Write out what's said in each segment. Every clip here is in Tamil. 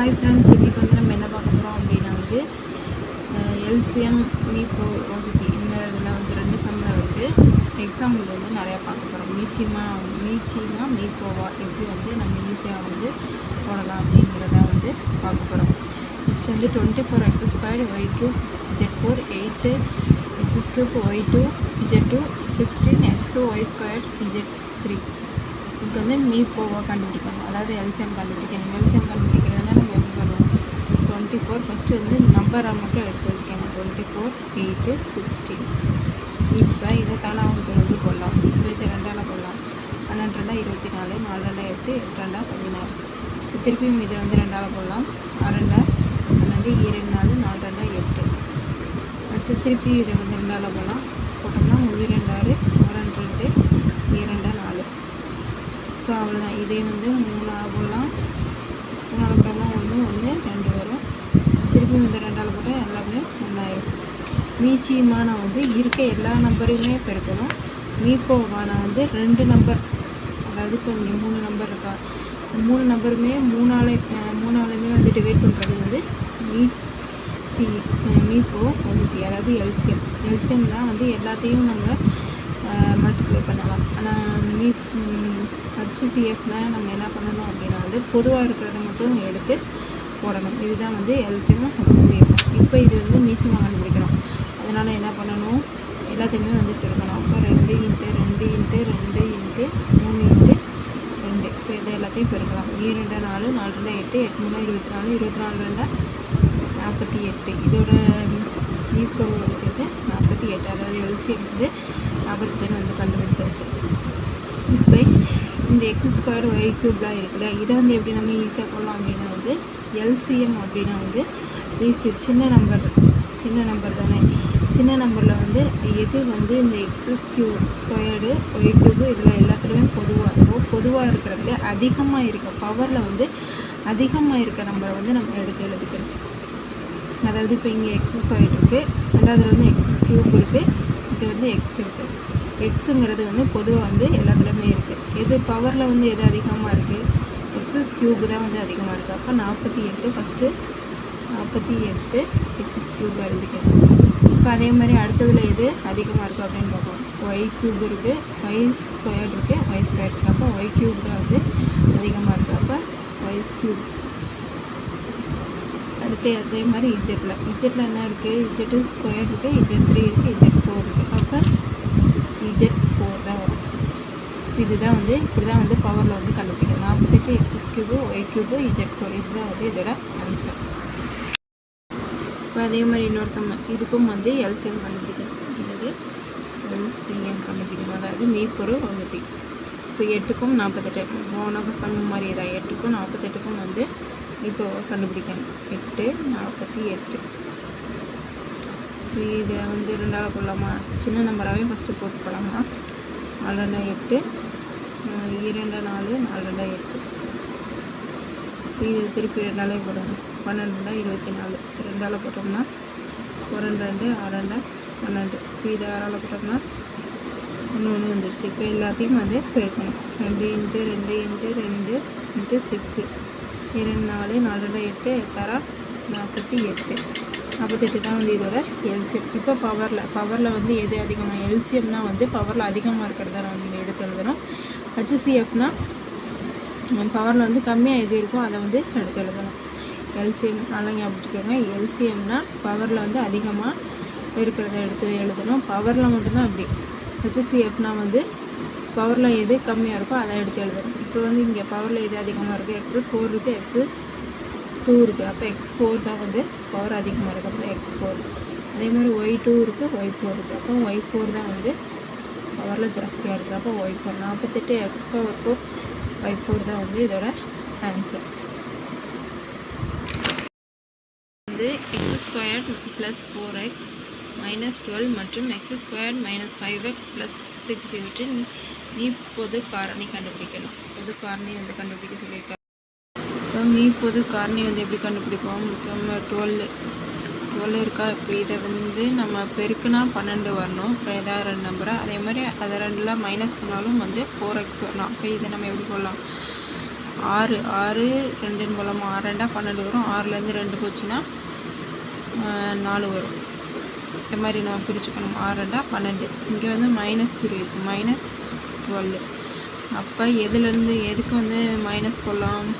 ஹாய் ஃப்ரெண்ட்ஸ் இன்றைக்கி வந்து நம்ம என்ன பார்க்க போகிறோம் அப்படின்னா வந்து எல்சிஎம் மீப்போ வகுதி இந்த இதில் வந்து ரெண்டு சம்மில் வந்து எக்ஸாம்பிள் வந்து நிறையா பார்க்க போகிறோம் மீச்சிமா மீச்சிமா மீப்போவா எப்படி வந்து நம்ம ஈஸியாக வந்து போடலாம் அப்படிங்கிறத வந்து பார்க்க போகிறோம் நெக்ஸ்ட் வந்து twenty four x square y cube z four eight x cube y two z two sixteen x y square z three இதுக்கு வந்து மீ போவா கண்டுபிடிக்கணும். அதாவது எல்சிஎம் கண்டுபிடிக்கணும். எல்சிஎம் கண்டுபிடிக்கணும் டுவெண்ட்டி ஃபோர் ஃபஸ்ட்டு வந்து நம்பராக மட்டும் எடுத்து வச்சுக்கணும் டுவெண்ட்டி ஃபோர் எயிட்டு சிக்ஸ்டீன் இப்போ இதை தானாக வந்து போடலாம். இருபத்தி ரெண்டால் போடலாம். பன்னெண்டு ரெண்டா இருபத்தி நாலு நாலு ரெண்டா எட்டு எட்டு ரெண்டா பதினாறு. இப்போ திருப்பியும் இதை வந்து ரெண்டால் போடலாம். ஆறு ரெண்டா பன்னெண்டு இரண்டு நாலு நாலு ரெண்டா எட்டு. அடுத்து திருப்பி இதை வந்து ரெண்டால் போடலாம். போட்டோம்னா இரண்டாறு ரெண்டாறு ரெண்டு ரெண்டு இரண்டா நாலு. இப்போ அவ்வளோதான் இதே வந்து மூணாக போடலாம். மூணாவது போட்டோம்னா ஒன்று ஒன்று ரெண்டு வரும். திருப்பி இந்த ரெண்டால் போட்டால் எல்லாமே ஒன்றாயிரும் மீச்சியமான வந்து இருக்க எல்லா நம்பரையுமே பெருக்கணும். மீப்போவான வந்து ரெண்டு நம்பர். அதாவது இப்போ இங்கே மூணு நம்பர் இருக்கா? மூணு நம்பருமே மூணாலே மூணாலையுமே வந்து டிவைட் பண்ணுறது வந்து மீச்சி மீப்போ ஒன்று அதாவது எல்சியம் எல்சியம் தான் வந்து எல்லாத்தையும் நம்ம மல்டிப்ளை பண்ணலாம். ஆனால் மீ ஹச்சிசிஎஃப்னால் நம்ம என்ன பண்ணணும் அப்படின்னா வந்து பொதுவாக இருக்கிறத மட்டும் எடுத்து போடணும். இதுதான் வந்து எல்சிஎம் ஹெச்சிஎம் இப்போ இது வந்து மீச்சமாக கண்டுபிடிக்கிறோம் அதனால் என்ன பண்ணணும்? எல்லாத்தையுமே வந்து பெருக்கணும் அப்போ ரெண்டு இன்ட்டு ரெண்டு இன்ட்டு ரெண்டு இன்ட்டு மூணு இன்ட்டு ரெண்டு. இப்போ இதை எல்லாத்தையும் பெருக்கலாம் இரண்டு நாலு நாலு ரெண்டு எட்டு எட்டு மூணு இருபத்தி நாலு இருபத்தி நாலு ரெண்டா? நாற்பத்தி எட்டு. இதோட மீப்பொருள் வந்து நாற்பத்தி எட்டு. அதாவது எல்சிஎம் வந்து நாற்பத்தெட்டுன்னு வந்து கண்டுபிடிச்சாச்சு. இப்போ இந்த எக்ஸ் ஸ்கொயர் ஒய் க்யூப்லாம் இருக்குல்ல இதை வந்து எப்படி நம்ம ஈஸியாக போடலாம் அப்படின்னா வந்து எல்சிஎம் அப்படின்னா வந்து லீஸ்ட்டு சின்ன நம்பர் சின்ன நம்பர் தானே. சின்ன நம்பரில் வந்து எது வந்து இந்த X's Q squared Y cube இதில் எல்லாத்துலேயுமே பொதுவாக இருக்கும் பொதுவாக இருக்கிறதுல அதிகமாக இருக்க பவரில் வந்து அதிகமாக இருக்க நம்பரை வந்து நம்ம எடுத்து எழுதிக்கணும். அதாவது இப்போ இங்கே எக்ஸ் ஸ்கொயர் இருக்குது ரெண்டாவதுல வந்து எக்ஸஸ் கியூப் இருக்குது இது வந்து எக்ஸ் இருக்குது எக்ஸுங்கிறது வந்து பொதுவாக வந்து எல்லாத்துலேயுமே இருக்குது எது பவரில் வந்து எது அதிகமாக இருக்குது எக்ஸஸ் க்யூப் தான் வந்து அதிகமாக இருக்குது அப்போ நாற்பத்தி எட்டு ஃபஸ்ட்டு நாற்பத்தி எட்டு எக்ஸஸ் க்யூப் எழுதிக்கணும் இப்போ அதே மாதிரி அடுத்ததில் எது அதிகமாக இருக்குது அப்படின்னு பார்ப்போம். ஒய் க்யூப் இருக்குது ஒய் ஸ்கொயர் இருக்குது ஒய் ஸ்கொயர் இருக்குது அப்போ ஒய் க்யூப் தான் வந்து அதிகமாக இருக்குது அப்போ ஒய் க்யூப் அடுத்து அதே மாதிரி இஜெட்டில் இஜெட்டில் என்ன இருக்குது இஜெட்டு ஸ்கொயர் இருக்குது இஜெட் த்ரீ இருக்குது இஜெட் ஃபோர் இருக்குது அப்போ இஜெட் இதுதான் வந்து இப்படி தான் வந்து பவரில் வந்து கண்டுபிடிக்கணும். நாற்பத்தெட்டு x cube y cube z four இதுதான் வந்து இதோட ஆன்சர் இப்போ அதே மாதிரி இன்னொரு சம்ம இதுக்கும் வந்து எல்சிஎம் கண்டுபிடிக்கணும். இது எல்சிஎம் கண்டுபிடிக்கணும். அதாவது மீப்பொரு வகுதி இப்போ எட்டுக்கும் நாற்பத்தெட்டு. போன சமம் மாதிரி தான் எட்டுக்கும் நாற்பத்தெட்டுக்கும் வந்து இப்போ கண்டுபிடிக்கணும். எட்டு நாற்பத்தி எட்டு. இப்போ இதை வந்து ரெண்டாவது போடலாமா சின்ன நம்பராகவே ஃபஸ்ட்டு போட்டு போடலாமா நாலு எட்டு இரண்டு நாலு நாலு ரெண்டா எட்டு. இது திருப்பி ரெண்டாலே போடணும் பன்னெண்டு ரெண்டா இருபத்தி நாலு. ரெண்டால் போட்டோம்னா ஒரு ரெண்டு ரெண்டு ஆறு ரெண்டா பன்னெண்டு இப்போ இது ஆறால் போட்டோம்னா ஒன்று ஒன்று வந்துடுச்சு இப்போ எல்லாத்தையும் வந்து பெருக்கணும். ரெண்டு இன்ட்டு ரெண்டு இன்ட்டு ரெண்டு இன்ட்டு சிக்ஸு இரண்டு நாலு நாலு ரெண்டு எட்டு எட்டாரா நாற்பத்தி எட்டு. நாற்பத்தெட்டு தான் வந்து இதோட எல்சிஎம் இப்போ பவரில் பவரில் வந்து எது அதிகமாக எல்சியம்னா வந்து பவரில் அதிகமாக இருக்கிறத வந்து இங்கே எடுத்து எழுதணும். ஹச்சிசிஎஃப்னா பவரில் வந்து கம்மியாக எது இருக்கோ அதை வந்து எடுத்து எழுதணும். எல்சிஎம் நல்லா ஞாபகம் எல்சிஎம்னா பவரில் வந்து அதிகமாக இருக்கிறத எடுத்து எழுதணும். பவரில் மட்டும்தான் அப்படி. ஹெச்சிசிஎஃப்னா வந்து பவரில் எது கம்மியாக இருக்கோ அதை எடுத்து எழுதணும். இப்போ வந்து இங்கே பவரில் எது அதிகமாக இருக்குது எக்ஸு ஃபோர் இருக்குது எக்ஸு டூ இருக்குது அப்போ எக்ஸ் ஃபோர் தான் வந்து பவர் அதிகமாக இருக்குது அப்போ எக்ஸ் ஃபோர் அதே மாதிரி ஒய் டூ இருக்குது ஒய் ஃபோர் இருக்குது அப்போ ஒய் ஃபோர் தான் வந்து பவரில் ஜாஸ்தியாக இருக்குது அப்போ ஒய் ஃபோர் நாற்பத்தெட்டு x power four y four தான் வந்து இதோட ஆன்சர் வந்து x square plus four x minus twelve மற்றும் x square minus five x plus six இவற்றின் நீ பொது காரணி கண்டுபிடிக்கணும். பொது காரணி வந்து கண்டுபிடிக்க சொல்லியிருக்காங்க. இப்போ மீ பொது காரணி வந்து எப்படி கண்டுபிடிப்போம்? இப்போ டுவெல் டுவெல் இருக்கா? இப்போ இதை வந்து நம்ம பெருக்குனா பன்னெண்டு வரணும். இப்போ ஏதாவது ரெண்டு நம்பரை அதே மாதிரி அதை ரெண்டில் மைனஸ் பண்ணாலும் வந்து ஃபோர் எக்ஸ் வரணும். அப்போ இதை நம்ம எப்படி போடலாம்? ஆறு ஆறு ரெண்டுன்னு போலாமா ஆறு ரெண்டாக பன்னெண்டு வரும். ஆறுலேருந்து ரெண்டு போச்சுன்னா நாலு வரும். இந்த மாதிரி நம்ம பிரிச்சுக்கணும். ஆறு ரெண்டாக பன்னெண்டு. இங்கே வந்து மைனஸ் குறி இருக்கும் மைனஸ் டுவெல் அப்போ எதுலேருந்து எதுக்கு வந்து மைனஸ் போடலாம்?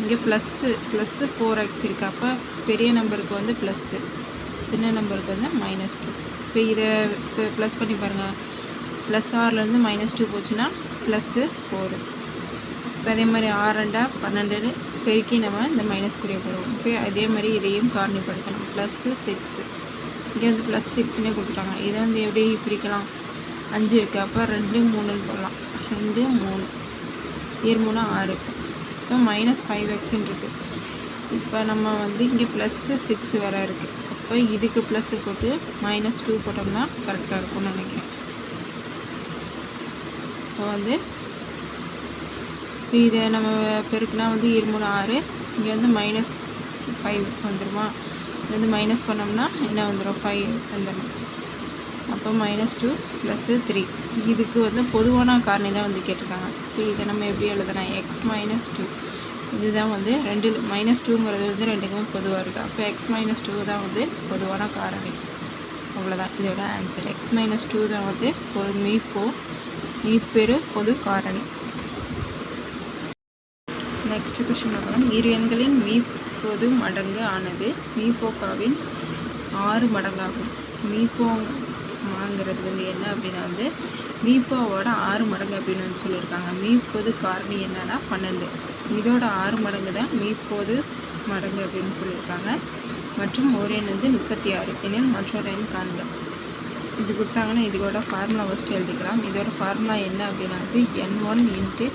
இங்கே ப்ளஸ்ஸு ப்ளஸ்ஸு ஃபோர் எக்ஸ் இருக்குது அப்போ பெரிய நம்பருக்கு வந்து ப்ளஸ்ஸு சின்ன நம்பருக்கு வந்து மைனஸ் டூ இப்போ இதை இப்போ ப்ளஸ் பண்ணி பாருங்கள் ப்ளஸ் ஆறுலேருந்து மைனஸ் டூ போச்சுன்னா ப்ளஸ்ஸு ஃபோரு இப்போ அதே மாதிரி ஆறு ரெண்டா பன்னெண்டுன்னு பெருக்கி நம்ம இந்த மைனஸ் குறிய போடுவோம். இப்போ அதே மாதிரி இதையும் காரணிப்படுத்தணும். ப்ளஸ்ஸு சிக்ஸு இங்கே வந்து ப்ளஸ் சிக்ஸ்னே கொடுத்துட்டாங்க. இதை வந்து எப்படி பிரிக்கலாம்? அஞ்சு இருக்குது அப்போ ரெண்டு மூணுன்னு போடலாம். ரெண்டு மூணு. ஏழு மூணு ஆறு. இப்போ மைனஸ் ஃபைவ் எக்ஸ்ன்னு இருக்குது இப்போ நம்ம வந்து இங்கே ப்ளஸ்ஸு சிக்ஸ் வர இருக்குது அப்போ இதுக்கு ப்ளஸ்ஸு போட்டு மைனஸ் டூ போட்டோம்னா கரெக்டாக இருக்கும்னு நினைக்கிறேன். இப்போ வந்து இப்போ இதை நம்ம பெருக்குனா வந்து இருமூணு ஆறு இங்கே வந்து மைனஸ் ஃபைவ் வந்துடுமா இது வந்து மைனஸ் பண்ணோம்னா என்ன வந்துடும் ஃபைவ் வந்துடும் அப்போ மைனஸ் டூ ப்ளஸ்ஸு த்ரீ இதுக்கு வந்து பொதுவான காரணி தான் வந்து கேட்டிருக்காங்க. இப்போ இதை நம்ம எப்படி எழுதலாம்? எக்ஸ் மைனஸ் டூ இதுதான் வந்து ரெண்டு மைனஸ் டூங்கிறது வந்து ரெண்டுக்குமே பொதுவாக இருக்குது அப்போ எக்ஸ் மைனஸ் டூ தான் வந்து பொதுவான காரணி. அவ்வளோதான் இதோட ஆன்சர் எக்ஸ் மைனஸ் டூ தான் வந்து பொது மீப்போ மீப்பெரு பொது காரணி. நெக்ஸ்ட் கொஸ்டின் பார்க்கலாம். இரு எண்களின் மீப்பொது மடங்கு ஆனது மீபோக்காவின் ஆறு மடங்காகும். மாங்கிறது வந்து என்ன அப்படின்னா வந்து மீப்போவோட ஆறு மடங்கு அப்படின்னு வந்து சொல்லியிருக்காங்க. மீப்பொது காரணி என்னன்னா பன்னெண்டு. இதோட ஆறு மடங்கு தான் மீப்போது மடங்கு அப்படின்னு சொல்லியிருக்காங்க. மற்றும் ஒரு எண் வந்து முப்பத்தி ஆறு எண்ணில் மற்றொரு எண் காண்க. இது கொடுத்தாங்கன்னா இதோட ஃபார்முலா ஃபஸ்ட்டு எழுதிக்கலாம். இதோட ஃபார்முலா என்ன அப்படின்னா வந்து n one into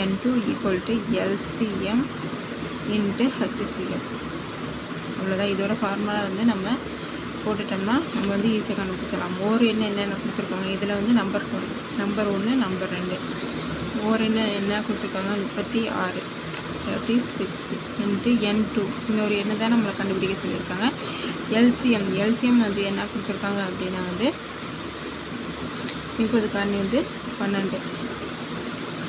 n two equal to LCM into HCF அவ்வளோதான் இதோட ஃபார்முலா வந்து நம்ம போட்டுட்டோம்னா நம்ம வந்து ஈஸியாக கண்டுபிடிச்சிடலாம். ஓர் எண்ணெய் என்னென்ன கொடுத்துருக்காங்க? இதில் வந்து நம்பர் சொல் நம்பர் ஒன்று நம்பர் ரெண்டு. ஓர் எண்ணெய் என்ன கொடுத்துருக்காங்க? முப்பத்தி ஆறு. Thirty six into n two இன்னொரு எண்ணு தான் நம்மளை கண்டுபிடிக்க சொல்லியிருக்காங்க. எல்சிஎம் எல்சிஎம் வந்து என்ன கொடுத்துருக்காங்க அப்படின்னா வந்து இப்போது காரணி வந்து பன்னெண்டு.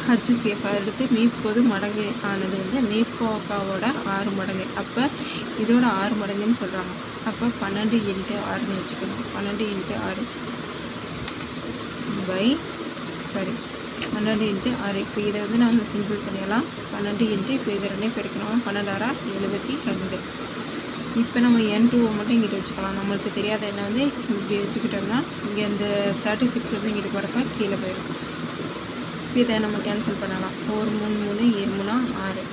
ஹச்சிசிஎஃப் எடுத்து மீப்போது மடங்கு ஆனது வந்து மீப்போக்காவோட ஆறு மடங்கு. அப்போ இதோட ஆறு மடங்குன்னு சொல்கிறாங்க அப்போ பன்னெண்டு இன்ட்டு ஆறுன்னு வச்சுக்கணும். பன்னெண்டு இன்ட்டு ஆறு பை சாரி பன்னெண்டு இன்ட்டு ஆறு. இப்போ இதை வந்து நம்ம சிம்பிள் பண்ணிடலாம். பன்னெண்டு இன்ட்டு இப்போ இதை ரெண்டே பெருக்கணும். பன்னெண்டாரா எழுபத்தி ரெண்டு. இப்போ நம்ம என் டூவை மட்டும் இங்கிட்டு வச்சுக்கலாம். நம்மளுக்கு தெரியாத என்ன வந்து இப்படி வச்சுக்கிட்டோம்னா இங்கே இந்த தேர்ட்டி சிக்ஸ் வந்து இங்கிட்டு போகிறப்ப கீழே போயிடும். இப்போ இதை நம்ம கேன்சல் பண்ணலாம். ஒரு மூணு மூணு ஏழு மூணா ஆறு.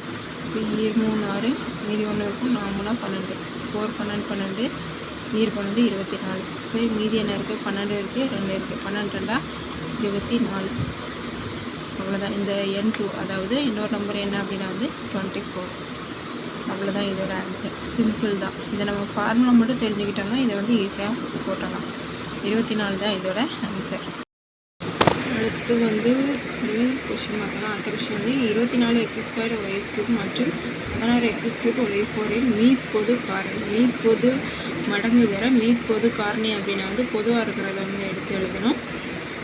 இப்போ ஏழு மூணு ஆறு மீதி ஒன்று இருக்கும். நாலு மூணா பன்னெண்டு. ஃபோர் பன்னெண்டு பன்னெண்டு. ஏழு பன்னெண்டு இருபத்தி நாலு. இப்போ மீதி என்ன இருக்குது பன்னெண்டு இருக்குது ரெண்டு இருக்குது பன்னெண்டு ரெண்டா இருபத்தி நாலு. அவ்வளோதான் இந்த என் டூ அதாவது இன்னொரு நம்பர் என்ன அப்படின்னா வந்து டுவெண்ட்டி ஃபோர் அவ்வளோதான் இதோட ஆன்சர் சிம்பிள் தான். இதை நம்ம ஃபார்முலா மட்டும் தெரிஞ்சுக்கிட்டோம்னா இதை வந்து ஈஸியாக போட்டலாம் இருபத்தி நாலு தான் இதோட ஆன்சர் அடுத்து வந்து ஒரு பார்க்கலாம் அடுத்த கொஷின் வந்து இருபத்தி நாலு எக்ஸ் ஸ்கொயர் ஒய் ஸ்கூப் மற்றும் பதினாறு எக்ஸ் ஸ்கூப் ஒய் ஃபோரின் மீ பொது காரணி மீ பொது மடங்கு வேற மீ பொது காரணி அப்படின்னா வந்து பொதுவாக இருக்கிறத வந்து எடுத்து எழுதணும்.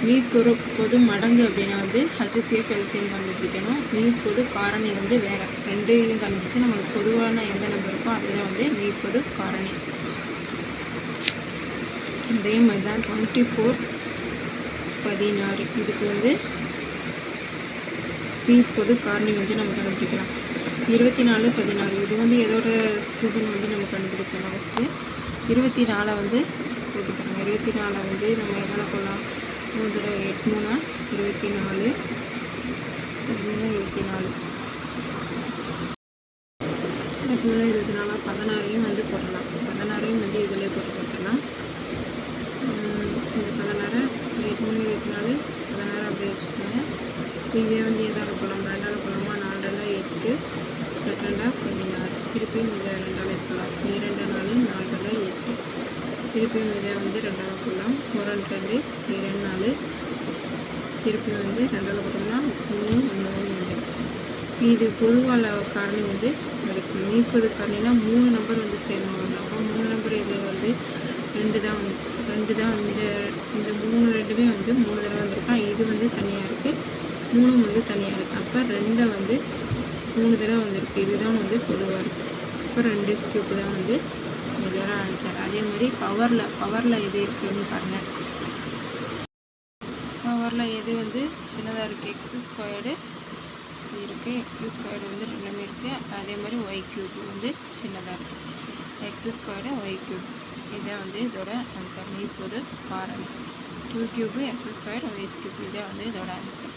மீ பொரு பொது மடங்கு அப்படின்னா வந்து ஹச்சிசிஎஃப் எல்சிஎம் கண்டுபிடிக்கணும். மீ பொது காரணி வந்து வேற ரெண்டையும் கண்டுபிடிச்சு நம்மளுக்கு பொதுவான எந்த நம்பர் இருக்கோ அதுதான் வந்து மீ பொது காரணி. அதே மாதிரி தான் டுவெண்ட்டி ஃபோர் பதினாறு. இதுக்கு வந்து பி பொது கார்னிங் வந்து நம்ம கண்டுபிடிக்கலாம். இருபத்தி நாலு பதினாறு. இது வந்து எதோட ஸ்கூப்னு வந்து நம்ம கண்டுபிடிச்சோம் ஃபஸ்ட்டு இருபத்தி நாலை வந்து போட்டுக்கலாம் இருபத்தி நாலை வந்து நம்ம எதால் போடலாம்? மூணு தடவை எட்டு மூணா? இருபத்தி நாலு இருபத்தி நாலு எட்டு மூணு இருபத்தி நாலா பதினாறையும் வந்து போடலாம் பதினாறையும் வந்து இதில் போட்டு பார்த்துடலாம் உம், இந்த பதினாறு எட்டு மூணு இருபத்தி நாலு பதினாறு அப்படியே வச்சுக்கோங்க இப்போ இதே வந்து எதால் போடலாம் ரெண்டால் போடலாமா நாலு ரெண்டா எட்டு ரெண்டு ரெண்டா பதினாறு திருப்பியும் இதை ரெண்டால் இருக்கலாம் இரண்டு நாலு நாலு ரெண்டா எட்டு திருப்பியும் இதை வந்து ரெண்டாவது போடலாம் ஒரு ரெண்டு ரெண்டு இரண்டு நாலு திருப்பியும் வந்து ரெண்டாவது போட்டோம்னா ஒன்று ஒன்று ஒன்று இது பொதுவான காரணி வந்து கிடைக்கும் நீப்பது காரணினா மூணு நம்பர் வந்து சேமாக வரணும் அப்போ மூணு நம்பர் இது வந்து ரெண்டு தான் ரெண்டு தான் இந்த இந்த மூணு ரெண்டுமே வந்து மூணு தடவை வந்திருக்கான். இது வந்து தனியாக இருக்குது மூணும் வந்து தனியாக இருக்குது அப்போ ரெண்டை வந்து மூணு தடவை வந்திருக்கு. இதுதான் வந்து பொதுவாக இருக்குது இப்போ ரெண்டு ஸ்கியூப் தான் வந்து இதோட ஆன்சர் அதே மாதிரி பவரில் பவரில் எது இருக்குன்னு பாருங்கள் பவரில் எது வந்து சின்னதாக இருக்குது எக்ஸ் ஸ்கொயர்டு இருக்குது எக்ஸ் ஸ்கொயர்டு வந்து ரெண்டுமே இருக்குது அதே மாதிரி ஒய் கியூப் வந்து சின்னதாக இருக்குது எக்ஸ் ஸ்கொயர்டு ஒய் கியூப் இதான் வந்து இதோட ஆன்சர் இப்போது காரணம். Two cube x squared y cube இதான் வந்து இதோட ஆன்சர்